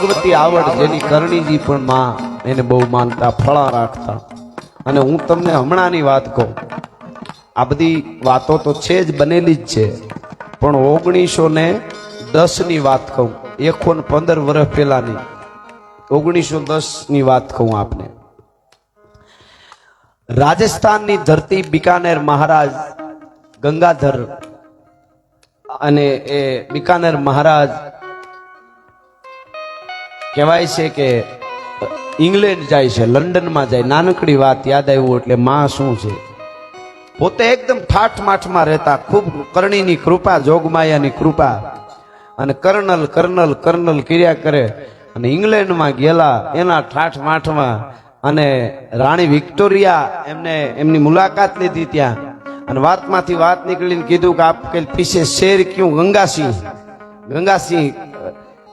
ભાગવતી આવડ જેની કરણીજી પણ માં એને બહુ માનતા, ફળા રાખતા. અને હું તમને હમણાંની વાત કહું. આ બધી વાતો તો છે જ, બનેલી જ છે. પણ ઓગણીસો ને દસની વાત કહું. એકો ને પંદર વર્ષ પહેલાની. ઓગણીસો દસની વાત કહું આપને. રાજસ્થાનની ધરતી બિકાનેર મહારાજ ગંગાધર અને એ બિકાનેર મહારાજ કહેવાય છે કે ઇંગ્લેન્ડ જાય છે, લંડનમાં જાય. નાનકડી વાત યાદ આવ્યું એટલે માં શું છે? પોતે એકદમ ઠાઠ માઠમાં રહેતા, ખૂબ કરણીની કૃપા, જોગમાયાની કૃપા. અને કર્નલ કર્નલ કર્નલ કર્યા કરે. અને ઇંગ્લેન્ડમાં ગયેલા એના ઠાઠ માઠમાં અને રાણી વિક્ટોરિયા એમને એમની મુલાકાત લીધી ત્યાં. અને વાતમાંથી વાત નીકળીને કીધું કે આપ કે પીછે શેર ક્યું? ગંગાસિંહ. ગંગાસિંહ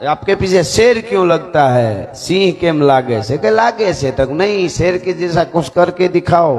आपके पीछे शेर क्यों लगता है सिंह केम लागे से के लागे से तक नहीं शेर के जैसा कुछ करके दिखाओ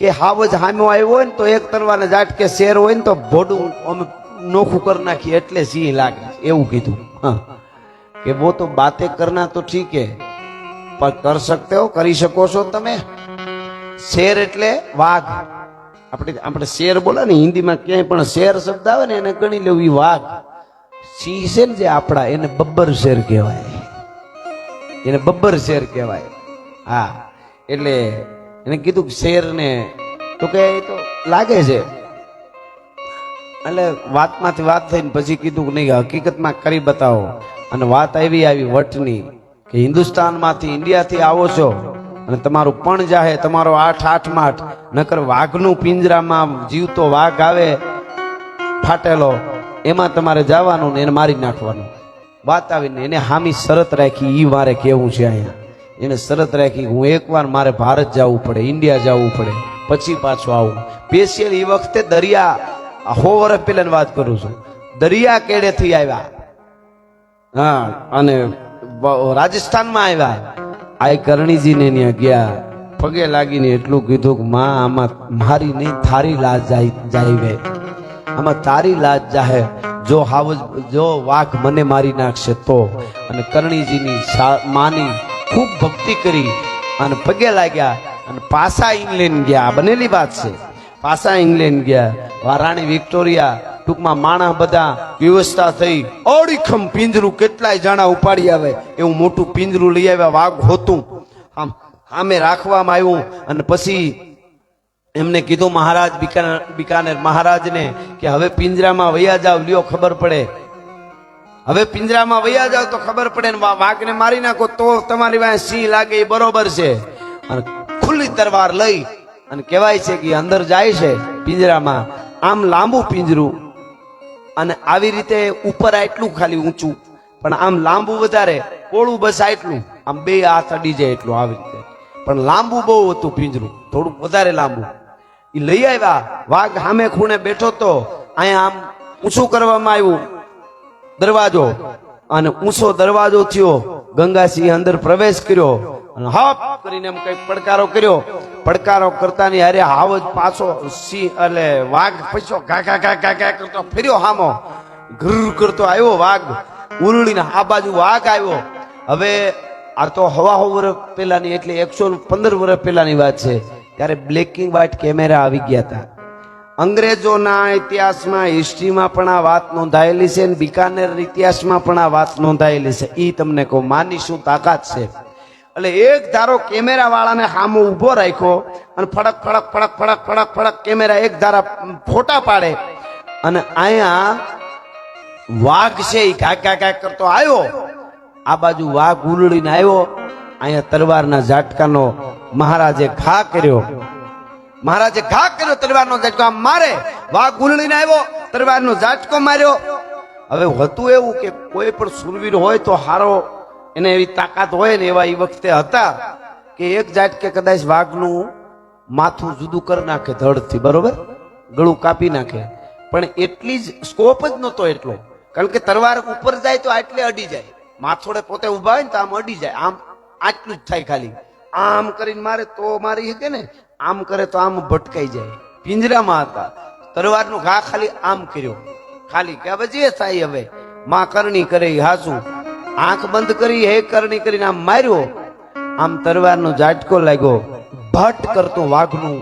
કે હાવજ હામો આવ્યો હોય ને તો એક તરવાને ઝાટકે શેર હોય ને તો ભોડું અમે નોખું કરી નાખીએ એટલે સિંહ લાગે એવું કીધું. હા. કે વો તો બાતે કરના તો ઠીક. હે પણ કર શકતે હો, કરી શકો છો તમે. શેર એટલે વાઘ. આપણે આપણે શેર બોલે ને હિન્દીમાં ક્યાંય પણ શેર શબ્દ આવે ને એને ગણી લેવું એ વાઘ. સિંહ છે ને જે આપણા, એને બબ્બર શેર કહેવાય. એને બબ્બર શેર કહેવાય. હા, એટલે એને કીધું કે શેરને, તો કે એ તો લાગે છે. એટલે વાતમાંથી વાત થઈને પછી કીધું કે નહીં, હકીકતમાં કરી બતાવો. અને વાત આવી આવી વટની કે હિન્દુસ્તાનમાંથી ઇન્ડિયાથી આવો છો અને તમારું પણ જાહે, તમારો આઠ આઠ માઠ, નકર વાઘનું પિંજરામાં જીવતો વાઘ આવે, ફાટેલો. એમાં તમારે જવાનું ને એને મારી નાખવાનું. વાત આવીને એને હામી શરત રાખી એ મારે કેવું છે અહીંયા. એને શરત રાખી, હું એકવાર મારે ભારત જવું પડે, ઇન્ડિયા જવું પડે, પછી પાછું આવું. સ્પેશિયલ એ વખતે દરિયા હો વર્ષ પહેલાની વાત કરું છું. દરિયા કેડેથી આવ્યા? હા, અને રાજસ્થાનમાં આવ્યા. આ કરણીજીને ત્યાં ગયા. પગે લાગીને એટલું કીધું કે, માં, આમાં મારી નહીં, થારી લાજ જાય જાય આમાં તારી લાજ જાહે. જો હાવજ જો વાઘ મને મારી નાખશે તો. અને કરણીજીની માની ખૂબ ભક્તિ કરી અને પગે લાગ્યા અને પાછા ઇંગ્લેન્ડ ગયા. બનેલી વાત છે. પાછા ઇંગ્લેન્ડ ગયા. વા રાણી વિક્ટોરિયા ટૂંકમાં માણસ બધા વ્યવસ્થા થઈ. ઓડીખમ પિંજરું કેટલાય જાણા ઉપાડી આવે. એવું મોટું પિંજરું લઈ આવ્યા વાઘ હોતું. આમ આમે રાખવામાં આવ્યું. અને પછી એમને કીધું, મહારાજ બિકાનેર મહારાજને કે હવે પિંજરામાં વયા જાવ, લ્યો ખબર પડે. હવે પિંજરામાં વયા જાવ તો ખબર પડે ને વાઘને મારી નાખો તો તમારી પાસે સિંહ લાગે, એ બરોબર છે. અને ખુલ્લી તરવાર લઈ અને કહેવાય છે કે અંદર જાય છે પિંજરામાં, આમ લાંબુ પિંજરું. અને આવી રીતે ઉપર આટલું ખાલી ઊંચું, પણ આમ લાંબુ વધારે કોળું બસ આટલું, આમ બે હાથ અડી જાય એટલું આવી રીતે. પણ લાંબુ બહુ હતું પિંજરું, થોડુંક વધારે લાંબુ. એ લઈ આવ્યા. વાઘ સામે ખૂણે બેઠો તો અહીંયા આમ ઊંચું કરવામાં આવ્યું. દરવાજો. અને ઊંચો દરવાજો થયો. ગંગાસિંહ અંદર પ્રવેશ કર્યો અને હપ કરીને એમ કઈ પડકારો કર્યો. પડકારો કરતા ની અરે હાવ જ પાછો સિંહ એટલે વાઘ પછો ઘા ઘા ઘા કરતો ફેર્યો હામો. ઘર કરતો આવ્યો વાઘ. ઉરળીને આ બાજુ વાઘ આવ્યો. હવે આ તો હવા હો વર્ષ પહેલાની એટલે એકસો પંદર વર્ષ પહેલાની વાત છે. ત્યારે બ્લેક એન્ડ વ્હાઇટ કેમેરા આવી ગયા હતા અંગ્રેજોના ઇતિહાસમાં, હિસ્ટ્રીમાં પણ આ વાત નોંધાયેલી છે અને બિકાનેર ઇતિહાસમાં પણ આ વાત નોંધાયેલી છે. એ તમને કહું માની શું તાકાત છે. એટલે એક ધારો કેમેરા વાળાને સામો ઊભો રાખ્યો અને ફડક ફડક ફડક ફડક ફડક ફડક કેમેરા એક ધારા ફોટા પાડે. અને અહીંયા વાઘ છે એ ઘાક ઘાક કરતો આવ્યો. આ બાજુ વાઘ ઉલડીને આવ્યો. અહીંયા તલવારના ઝાટકાનો મહારાજે ઘા કર્યો. મહારાજે ઘા કર્યો તલવારનો ઝાટકો. આમ મારે વાઘ ઉલડીને આવ્યો, તલવારનો ઝાટકો માર્યો. હવે હતું એવું કે કોઈ પણ સુરવીર હોય તો હારો, એને એવી તાકાત હોય ને એવા એ વખતે હતા કે એક ઝાટકે કદાચ વાઘનું માથું જુદું કરી નાખે ધડથી, બરોબર? ગળું કાપી નાખે. પણ એટલી જ સ્કોપ જ નહોતો એટલો. કારણ કે તલવાર ઉપર જાય તો આટલે અડી જાય. માથોડે પોતે ઊભા હોય ને તો આમ અડી જાય. આમ આટલું જ થાય ખાલી. આમ કરીને મારે તો મારી શકે ને? આમ કરે તો આમ ભટકાઈ જાય. પિંજરામાં હતા. તલવારનો ઘા ખાલી આમ કર્યો. ખાલી કે હવે જે થાય હવે? માં કરણી કરે હાસુ. આંખ બંધ કરી, હે કરણી કરીને આમ માર્યો. આમ તરવારનો ઝાટકો લાગ્યો. ભટ કરતો વાઘનું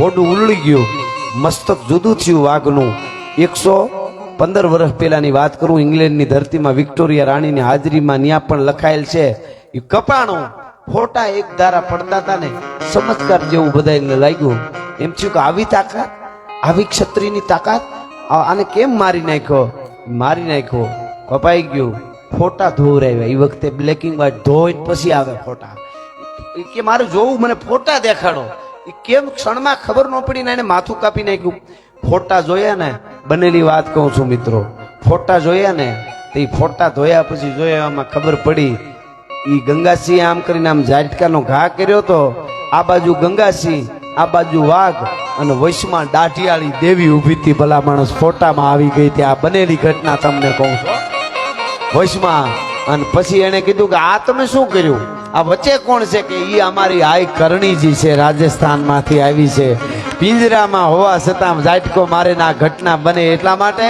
બોડું ઉલળી ગયું. મસ્તક જુદું થયું વાઘનું. એકસો પંદર વર્ષ પહેલાની વાત કરું, ઇંગ્લેન્ડની ધરતીમાં વિક્ટોરિયા રાણીની હાજરીમાં ત્યાં પણ લખાયેલ છે. એ કપાણું ફોટા એક ધારા પડતા હતા ને ચમત્કાર જેવું બધાને લાગ્યું. એમ થયું કે આવી તાકાત, આવી ક્ષત્રિયની તાકાત આને કેમ મારી નાખ્યો? મારી નાખ્યો. કપાઈ ગયું. ફોટા ધોવરાવ્યા. એ વખતે બ્લેક એન્ડ વ્હાઈટ ધોઈને પછી આવે ફોટા. કે મારે જોવું, મને ફોટા દેખાડો. એ કેમ ક્ષણમાં ખબર ન પડી ને એને માથું કાપી નાખ્યું? ફોટા જોયા ને, બનેલી વાત કહું છું મિત્રો. ફોટા જોયા ને, તે ફોટા ધોયા પછી જોયામાં ખબર પડી ઈ ગંગાસિંહ આમ કરીને આમ ઝાટકાનો ઘા કર્યો તો આ બાજુ ગંગાસિંહ, આ બાજુ વાઘ અને વૈશમાં દાઢિયાળી દેવી ઊભી હતી. ભલા માણસ ફોટામાં આવી ગઈ હતી. આ બનેલી ઘટના તમને કહું છું. વૈશમાં અને પછી એણે કીધું કે આ તમે શું કર્યું? આ વચ્ચે કોણ છે કે એ અમારી આઈ કરણીજી છે, રાજસ્થાનમાંથી આવી છે. પિંજરામાં હોવા છતાં ઝાટકો મારે ના ઘટના બને એટલા માટે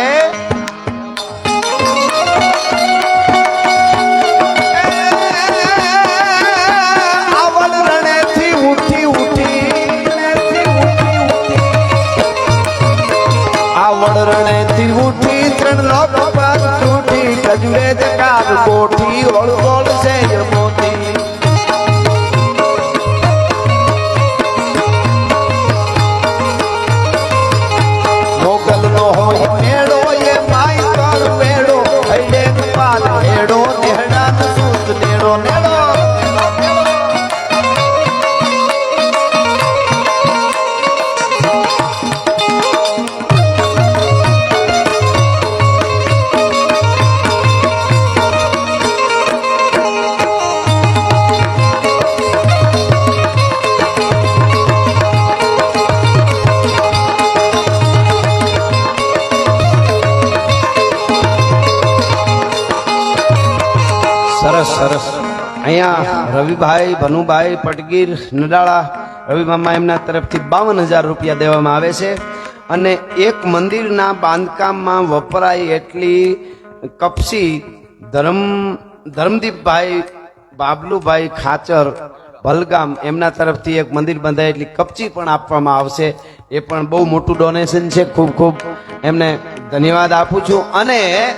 કજુરે જકાર કોઠી ઓળ ઓળ છે મોતી. મોગલ નો હોય મેળો એ માય કર સરસ સરસ. અહીંયા રવિભાઈ, ભનુભાઈ, પટગીર, નડાળા, રવિ મામા એમના તરફથી બાવન હજાર રૂપિયા દેવામાં આવે છે. અને એક મંદિરના બાંધકામમાં વપરાય એટલી કપસી ધર્મ, ધર્મદીપભાઈ, બાબલુભાઈ ખાચર, ભલગામ એમના તરફથી એક મંદિર બંધાય એટલી કપચી પણ આપવામાં આવશે. એ પણ બહુ મોટું ડોનેશન છે. ખૂબ ખૂબ એમને ધન્યવાદ આપું છું. અને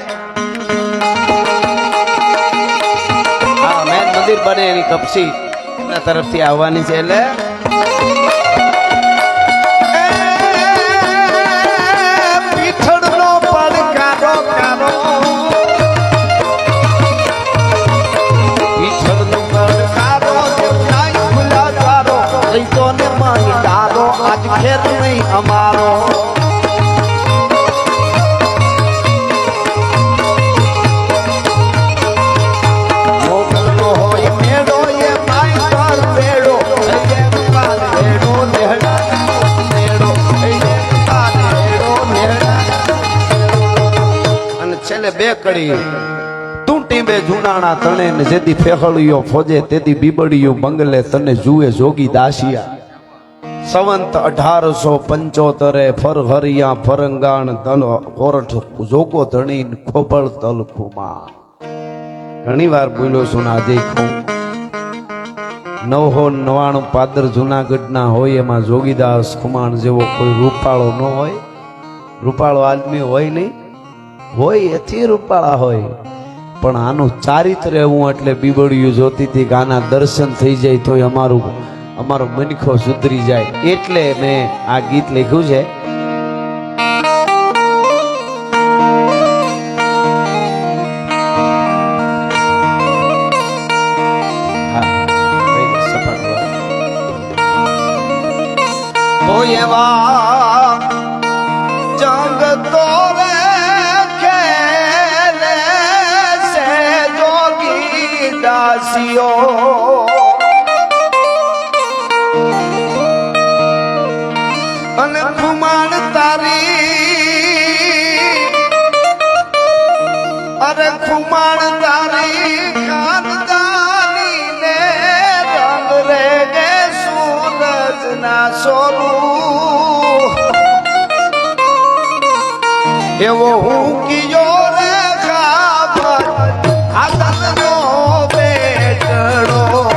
મંદિર બને એની કપસી એમના તરફથી આવવાની છે એટલે અમારો પડકારો કારો. કડી તું ટીંબે જુનાણા તણે ને જેથી ફેહળિયો ફોજે, તેથી બીબડિયું બંગલે તને જુએ જોગી દાસિયા. સંવંત અઢારસો પંચોતરે ફરહરિયા ફરંગાણ તલ કોરઠ જોકો ધણી ખોબળ તલ ખુમા ઘણી વાર બોલ્યો છું ને આજે નવહો નવાણું પાદર જુનાગઢના હોય એમાં જોગીદાસ ખુમાણ જેવો કોઈ રૂપાળો ન હોય. રૂપાળો આદમી હોય નહીં. હોય એથી રૂપાળા હોય. પણ આનું ચારિત્ર એવું એટલે બીબડિયું જોતી હતી કે આના દર્શન થઈ જાય તોય અમારું અમારો મનખો સુધરી જાય. એટલે મેં આ ગીત લખ્યું છે. એવા દાસીઓ અને ખુમાણ તારી. અરે ખુમાણ તારી ખાનદાની ને રંગ રે ગે ના એવો હું કિયો રે ખાબર આ તનનો બેટડો